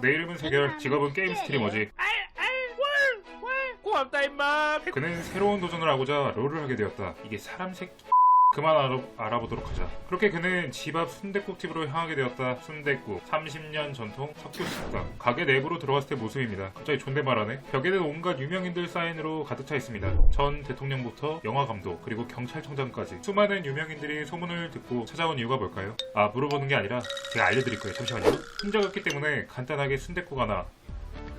내 이름은 세결, 직업은 게임 스트리머지. 고맙다 임마 그는 새로운 도전을 하고자 롤을 하게 되었다. 이게 사람 새끼. 그만 알아, 알아 보도록 하자. 그렇게 그는 집 앞 순댓국집으로 향하게 되었다. 순댓국. 30년 전통 석교 식당. 가게 내부로 들어갔을 때 모습입니다. 갑자기 존댓말하네. 벽에 는 온갖 유명인들 사인으로 가득 차 있습니다. 전 대통령부터 영화 감독 그리고 경찰청장까지 수많은 유명인들이 소문을 듣고 찾아온 이유가 뭘까요? 아 물어보는 게 아니라 제가 알려드릴 거예요. 잠시만요. 혼자 갔기 때문에 간단하게 순댓국 하나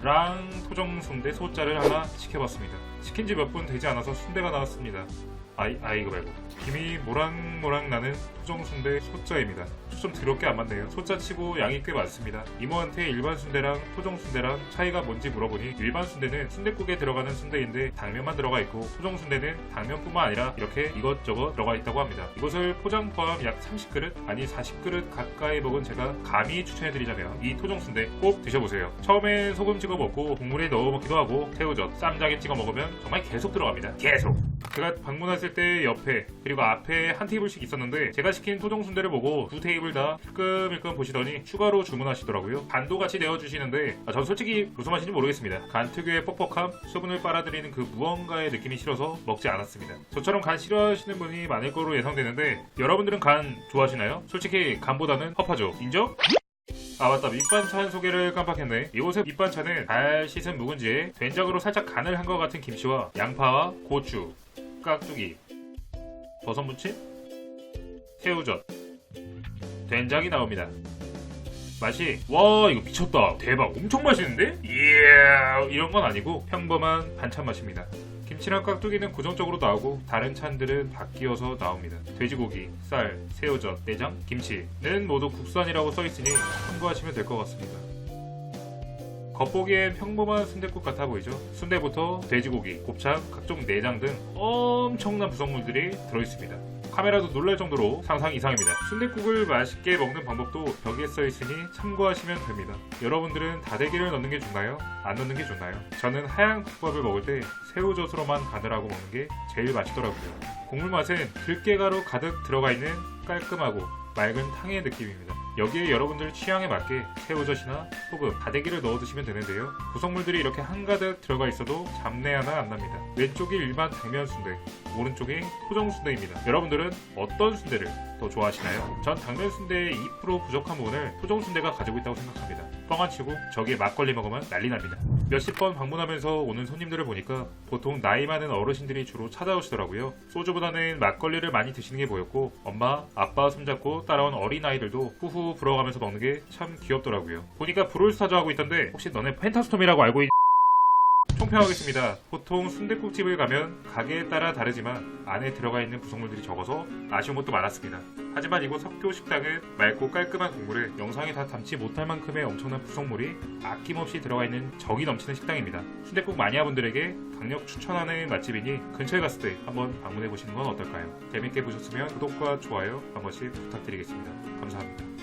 랑 토종 순대 소자를 하나 시켜봤습니다. 시킨 지 몇 분 되지 않아서 순대가 나왔습니다. 아이, 아 이거 말고 김이 모락모락 나는 토종 순대 소자입니다. 좀 더럽게 안 맞네요. 소자 치고 양이 꽤 많습니다. 이모한테 일반 순대랑 토종 순대랑 차이가 뭔지 물어보니 일반 순대는 순대국에 들어가는 순대인데 당면만 들어가 있고 토종 순대는 당면뿐만 아니라 이렇게 이것저것 들어가 있다고 합니다. 이것을 포장 포함 약 30그릇 아니 40그릇 가까이 먹은 제가 감히 추천해드리자면 이 토종 순대 꼭 드셔보세요. 처음엔 소금 찍어 먹고 국물에 넣어 먹기도 하고 새우젓, 쌈장에 찍어 먹으면 정말 계속 들어갑니다. 계속. 제가 방문했을 때 옆에 그리고 앞에 한 테이블씩 있었는데 제가 시킨 토종 순대를 보고 두 테이블 다 힐끔힐끔 보시더니 추가로 주문하시더라고요. 간도 같이 내어주시는데 아, 전 솔직히 무슨 맛인지 모르겠습니다. 간 특유의 뻑뻑함, 수분을 빨아들이는 그 무언가의 느낌이 싫어서 먹지 않았습니다. 저처럼 간 싫어하시는 분이 많을 거로 예상되는데 여러분들은 간 좋아하시나요? 솔직히 간보다는 허파죠. 인정? 아 맞다. 밑반찬 소개를 깜빡했네. 이곳의 밑반찬은 잘 씻은 묵은지에 된장으로 살짝 간을 한 것 같은 김치와 양파와 고추 깍두기 버섯 무침 새우젓. 된장이 나옵니다. 맛이 와 이거 미쳤다. 대박. 엄청 맛있는데? 이야 이런 건 아니고 평범한 반찬 맛입니다 김치랑 깍두기는 고정적으로 나오고 다른 찬들은 바뀌어서 나옵니다. 돼지고기, 쌀, 새우젓, 내장, 김치는 모두 국산이라고 써있으니 참고하시면 될 것 같습니다. 겉보기엔 평범한 순댓국 같아 보이죠? 순대부터 돼지고기, 곱창, 각종 내장 등 엄청난 구성물들이 들어있습니다. 카메라도 놀랄 정도로 상상 이상입니다. 순댓국을 맛있게 먹는 방법도 벽에 써 있으니 참고하시면 됩니다. 여러분들은 다대기를 넣는 게 좋나요? 안 넣는 게 좋나요? 저는 하얀 국밥을 먹을 때 새우젓으로만 간을 하고 먹는 게 제일 맛있더라고요. 국물 맛은 들깨가루 가득 들어가 있는 깔끔하고 맑은 탕의 느낌입니다. 여기에 여러분들 취향에 맞게 새우젓이나 소금, 다대기를 넣어 드시면 되는데요. 구성물들이 이렇게 한가득 들어가 있어도 잡내 하나 안 납니다. 왼쪽이 일반 당면 순대, 오른쪽이 토종 순대입니다. 여러분들은 어떤 순대를 더 좋아하시나요? 전 당면 순대의 2% 부족한 부분을 토종 순대가 가지고 있다고 생각합니다. 뻥안 치고 저기에 막걸리 먹으면 난리 납니다. 몇십 번 방문하면서 오는 손님들을 보니까 보통 나이 많은 어르신들이 주로 찾아오시더라고요. 소주보다는 막걸리를 많이 드시는 게 보였고 엄마, 아빠 손잡고 따라온 어린아이들도 후후 불어가면서 먹는 게 참 귀엽더라고요. 보니까 브롤스타즈 하고 있던데 혹시 너네 펜타스톰이라고 알고 있... 총평하겠습니다. 보통 순댓국집을 가면 가게에 따라 다르지만 안에 들어가 있는 구성물들이 적어서 아쉬운 것도 많았습니다. 하지만 이곳 석교 식당은 맑고 깔끔한 국물에 영상에 다 담지 못할 만큼의 엄청난 구성물이 아낌없이 들어가 있는 정이 넘치는 식당입니다. 순댓국 마니아분들에게 강력 추천하는 맛집이니 근처에 갔을 때 한번 방문해 보시는 건 어떨까요? 재밌게 보셨으면 구독과 좋아요 한 번씩 부탁드리겠습니다. 감사합니다.